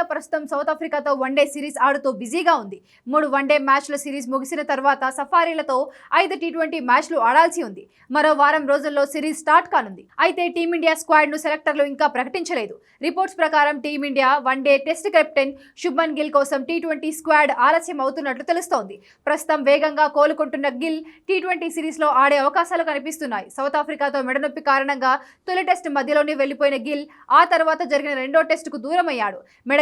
Australia ప్రస్తుతం south ఆఫ్రికాతో one day series ఆడుతూ బిజీగా ఉంది. మూడు వన్డే మ్యాచ్ల సిరీస్ ముగిసిన తర్వాత సఫారీలతో ఐదు టీ ట్వంటీ మ్యాచ్లు ఆడాల్సి ఉంది. మరో వారం రోజుల్లో సిరీస్ స్టార్ట్ కానుంది. అయితే టీమిండియా స్క్వాడ్ను సెలెక్టర్లు ఇంకా ప్రకటించలేదు. రిపోర్ట్స్ ప్రకారం team India one day test captain Shubman Gill కోసం టీ ట్వంటీ స్క్వాడ్ ఆలస్యం అవుతున్నట్లు తెలుస్తోంది. ప్రస్తుతం వేగంగా కోలుకుంటున్న గిల్ టీ ట్వంటీ సిరీస్లో ఆడే అవకాశాలు కనిపిస్తున్నాయి. సౌత్ ఆఫ్రికాతో మెడనొప్పి కారణంగా తొలి టెస్ట్ మధ్యలోనే వెళ్ళిపోయిన గిల్ ఆ తర్వాత జరిగిన రెండో టెస్టుకు దూరమయ్యాడు.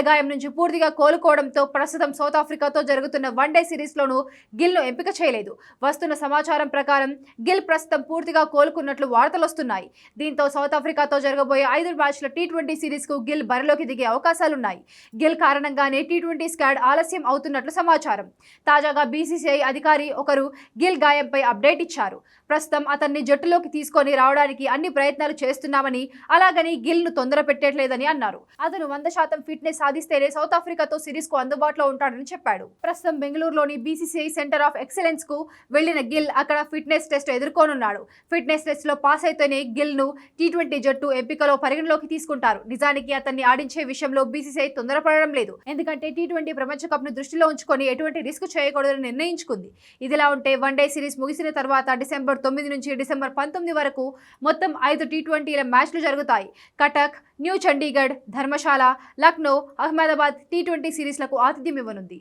గాయం నుంచి పూర్తిగా కోలుకోవడంతో ప్రస్తుతం సౌత్ ఆఫ్రికాతో జరుగుతున్న వన్డే సిరీస్లోనూ గిల్ను ఎంపిక చేయలేదు. వస్తున్న సమాచారం ప్రకారం గిల్ ప్రస్తుతం పూర్తిగా కోలుకున్నట్లు వార్తలు వస్తున్నాయి. దీంతో సౌత్ ఆఫ్రికాతో జరగబోయే ఐదు మ్యాచ్ల టీ ట్వంటీ సిరీస్కు గిల్ బరిలోకి దిగే అవకాశాలున్నాయి. గిల్ కారణంగానే టీ ట్వంటీ స్క్వాడ్ ఆలస్యం అవుతున్నట్లు సమాచారం. తాజాగా బీసీసీఐ అధికారి ఒకరు గిల్ గాయంపై అప్డేట్ ఇచ్చారు. ప్రస్తుతం అతన్ని జట్టులోకి తీసుకొని రావడానికి అన్ని ప్రయత్నాలు చేస్తున్నామని అలాగని గిల్ను తొందర పెట్టట్లేదని అన్నారు. అతను వంద శాతం ఫిట్నెస్ సాధిస్తేనే సౌత్ ఆఫ్రికాతో సిరీస్కు అందుబాటులో ఉంటాడని చెప్పాడు. ప్రస్తుతం బెంగళూరులోని బీసీసీఐ సెంటర్ ఆఫ్ ఎక్సలెన్స్కు వెళ్ళిన గిల్ అక్కడ ఫిట్నెస్ టెస్ట్ ఎదుర్కోనున్నాడు. ఫిట్నెస్ టెస్ట్లో పాస్ అయితేనే గిల్ను టీ ట్వంటీ జట్టు ఎంపికలో పరిగణలోకి తీసుకుంటారు. నిజానికి అతన్ని ఆడించే విషయంలో బీసీసీఐ తొందరపడడం లేదు. ఎందుకంటే టీ ట్వంటీ ప్రపంచ కప్ను దృష్టిలో ఉంచుకొని ఎటువంటి రిస్క్ చేయకూడదని నిర్ణయించుకుంది. ఇదిలా ఉంటే వన్డే సిరీస్ ముగిసిన తర్వాత డిసెంబర్ తొమ్మిది నుంచి డిసెంబర్ పంతొమ్మిది వరకు మొత్తం ఐదు టీ ట్వంటీల మ్యాచ్లు జరుగుతాయి. Cuttack new Chandigarh Dharamshala Lucknow Ahmedabad T twenty సిరీస్లకు ఆతిథ్యం ఇవ్వనుంది